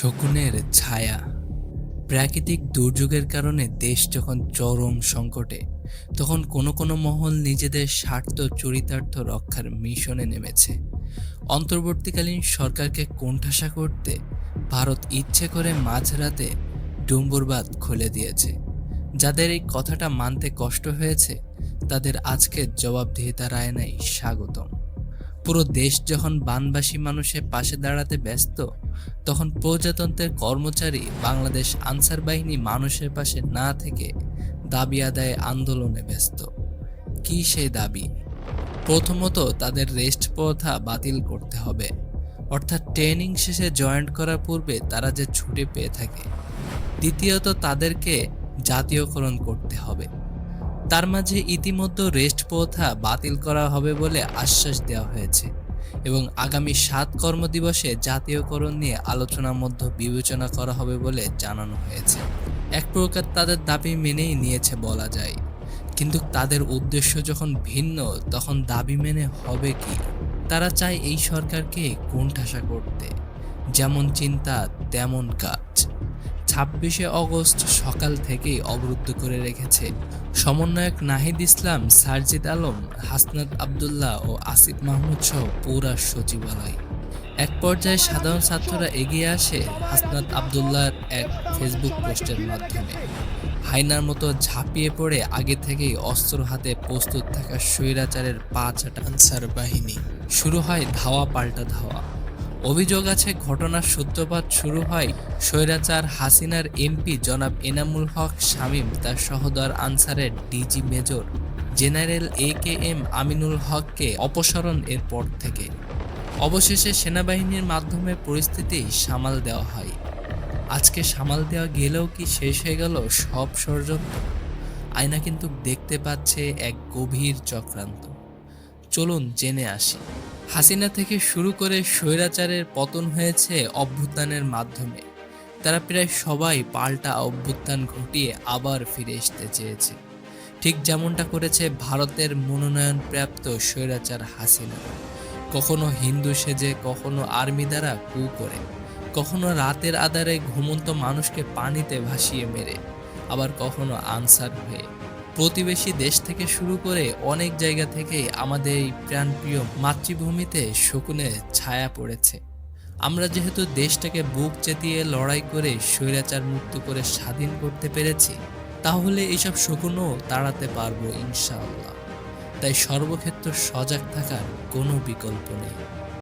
শকুনের ছায়া। প্রাকৃতিক দুর্যোগের কারণে দেশ যখন চরম সংকটে, তখন কোনো কোনো মহল নিজেদের স্বার্থ চরিতার্থ রক্ষার মিশনে নেমেছে। অন্তর্বর্তীকালীন সরকারকে কোণঠাসা করতে ভারত ইচ্ছে করে মাঝরাতে ডুম্বুরবাদ খুলে দিয়েছে। যাদের এই কথাটা মানতে কষ্ট হয়েছে, তাদের আজকের জবাবদিহিতার আয়নায় স্বাগতম। পুরো দেশ যখন বানবাসী মানুষের পাশে দাঁড়াতে ব্যস্ত, তখন প্রজাতন্ত্রের কর্মচারী বাংলাদেশ আনসার বাহিনী মানুষের পাশে না থেকে দাবি আদায়ে আন্দোলনে ব্যস্ত। কি সেই দাবি? প্রথমত তাদের রেস্ট প্রথা বাতিল করতে হবে। অর্থাৎ ট্রেনিং শেষে জয়েন্ট করার পূর্বে তারা যে ছুটি পেয়ে থাকে। দ্বিতীয়ত তাদেরকে জাতীয়করণ করতে হবে। তার মাঝে ইতিমধ্যে রেস্ট প্রথা বাতিল করা হবে বলে আশ্বাস দেওয়া হয়েছে এবং আগামী সাত কর্মদিবসে জাতীয়করণ নিয়ে আলোচনার মধ্যে বিবেচনা করা হবে বলে জানানো হয়েছে। এক প্রকার তাদের দাবি মেনেই নিয়েছে বলা যায়। কিন্তু তাদের উদ্দেশ্য যখন ভিন্ন, তখন দাবি মেনে হবে কি? তারা চায় এই সরকারকে কোণঠাসা করতে। যেমন চিন্তা, তেমন কাজ। ছাব্বিশে অগস্ট সকাল থেকেই অবরুদ্ধ করে রেখেছে। সমন্বয়ক নাহিদ ইসলাম, সারজিদ আলম, হাসনাত আবদুল্লাহ ও আসিফ মাহমুদ সহ পুরা সচিবালয়। এক পর্যায়ে সাধারণ ছাত্ররা এগিয়ে আসে হাসনাত আবদুল্লাহর এক ফেসবুক পোস্টের মাধ্যমে। হাইনার মতো ঝাঁপিয়ে পড়ে আগে থেকেই অস্ত্র হাতে প্রস্তুত থাকা স্বৈরাচারের পাঁচ আনসার বাহিনী। শুরু হয় ধাওয়া, পাল্টা ধাওয়া। অভিযোগ আছে, ঘটনার সূত্রপাত শুরু হয় স্বৈরাচার হাসিনার এমপি জনাব এনামুল হক শামীম, তার সহদর আনসারের DG major general A K M Aminul হককে অপসারণ এর পর থেকে। অবশেষে সেনাবাহিনীর মাধ্যমে পরিস্থিতি সামাল দেওয়া হয়। আজকে সামাল দেওয়া গেলেও কি শেষ হয়ে গেল? সব ষড়যন্ত্র। আয়না কিন্তু দেখতে পাচ্ছে এক গভীর চক্রান্ত। চলুন জেনে আসি। হাসিনা থেকে শুরু করে স্বৈরাচারের পতন হয়েছে অভ্যুত্থানের মাধ্যমে। তারা প্রায় সবাই পাল্টা অভ্যুত্থান ঘটিয়ে আবার ফিরে আসতে চেয়েছে। ঠিক যেমনটা করেছে ভারতের মনোনয়নপ্রাপ্ত স্বৈরাচার হাসিনা। কখনো হিন্দু সেজে, কখনো আর্মি দ্বারা কু করে। কখনো রাতের আধারে ঘুমন্ত মানুষকে পানিতে ভাসিয়ে মেরে। আবার কখনো আনসার হয়ে প্রতিবেশী দেশ থেকে শুরু করে অনেক জায়গা থেকেই আমাদের এই প্রাণপ্রিয় মাতৃভূমিতে শকুনে ছায়া পড়েছে। আমরা যেহেতু দেশটাকে বুক চেতিয়ে লড়াই করে স্বৈরাচার মুক্ত করে স্বাধীন করতে পেরেছি, তাহলে এইসব শকুনও তাড়াতে পারব ইনশাআল্লাহ। তাই সর্বক্ষেত্র সজাগ থাকার কোনো বিকল্প নেই।